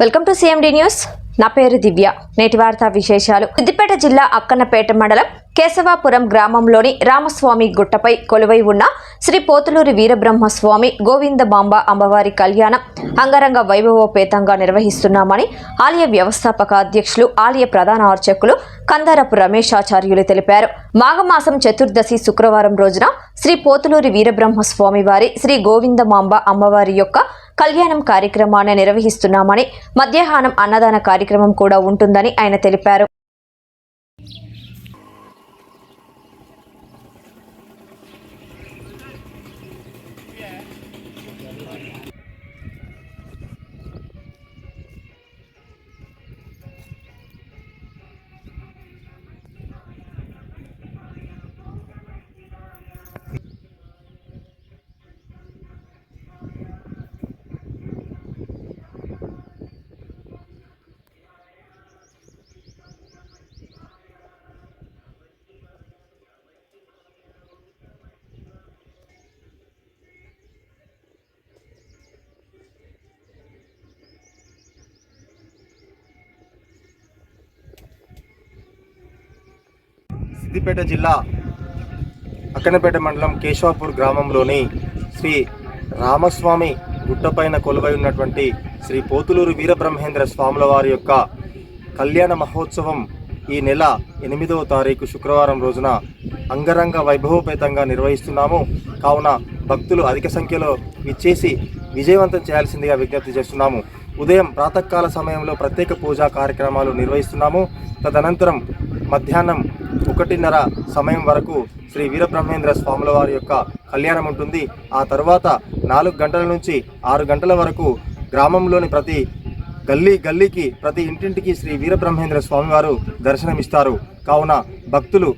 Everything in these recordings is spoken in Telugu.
Welcome to CMD news నా పేరు దివ్య. నేటి వార్తా విశేషాలు. సిద్దిపేట జిల్లా అక్కన్నపేట మండలం కేశవాపురం గ్రామంలోని రామస్వామి గుట్టపై కొలువై ఉన్న శ్రీ పోతులూరి వీరబ్రహ్మస్వామి గోవిందమాంబ అమ్మవారి కళ్యాణం అంగరంగ వైభవోపేతంగా నిర్వహిస్తున్నామని ఆలయ వ్యవస్థాపక అధ్యక్షులు ఆలయ ప్రధాన అర్చకులు కందారపు రమేశాచార్యులు తెలిపారు. మాఘమాసం చతుర్దశి శుక్రవారం రోజున శ్రీ పోతులూరి వీరబ్రహ్మస్వామి వారి శ్రీ గోవిందమాంబ అమ్మవారి యొక్క కళ్యాణం కార్యక్రమాన్ని నిర్వహిస్తున్నామని మధ్యాహ్నం అన్నదాన కార్యక్రమం కూడా ఉంటుందని ఆయన తెలిపారు. సిద్దిపేట జిల్లా అక్కనపేట మండలం కేశవాపూర్ గ్రామంలోని శ్రీ రామస్వామి గుట్టపైన కొలువై ఉన్నటువంటి శ్రీ పోతులూరు వీరబ్రహ్మేంద్ర స్వాముల వారి యొక్క కళ్యాణ మహోత్సవం ఈ నెల ఎనిమిదవ తారీఖు శుక్రవారం రోజున అంగరంగ వైభవోపేతంగా నిర్వహిస్తున్నాము. కావున భక్తులు అధిక సంఖ్యలో ఇచ్చేసి విజయవంతం చేయాల్సిందిగా విజ్ఞప్తి చేస్తున్నాము. ఉదయం ప్రాతకాల సమయంలో ప్రత్యేక పూజా కార్యక్రమాలు నిర్వహిస్తున్నాము. తదనంతరం మధ్యాహ్నం ఒకటిన్నర సమయం వరకు శ్రీ వీరబ్రహ్మేంద్ర స్వాముల వారి యొక్క కళ్యాణం ఉంటుంది. ఆ తర్వాత నాలుగు గంటల నుంచి ఆరు గంటల వరకు గ్రామంలోని ప్రతి గల్లీ గల్లీకి ప్రతి ఇంటింటికి శ్రీ వీరబ్రహ్మేంద్ర స్వామివారు దర్శనమిస్తారు. కావున భక్తులు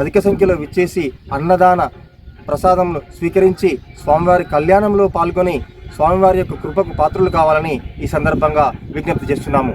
అధిక సంఖ్యలో విచ్చేసి అన్నదాన ప్రసాదంను స్వీకరించి స్వామివారి కళ్యాణంలో పాల్గొని స్వామివారి యొక్క కృపకు పాత్రలు కావాలని ఈ సందర్భంగా విజ్ఞప్తి చేస్తున్నాము.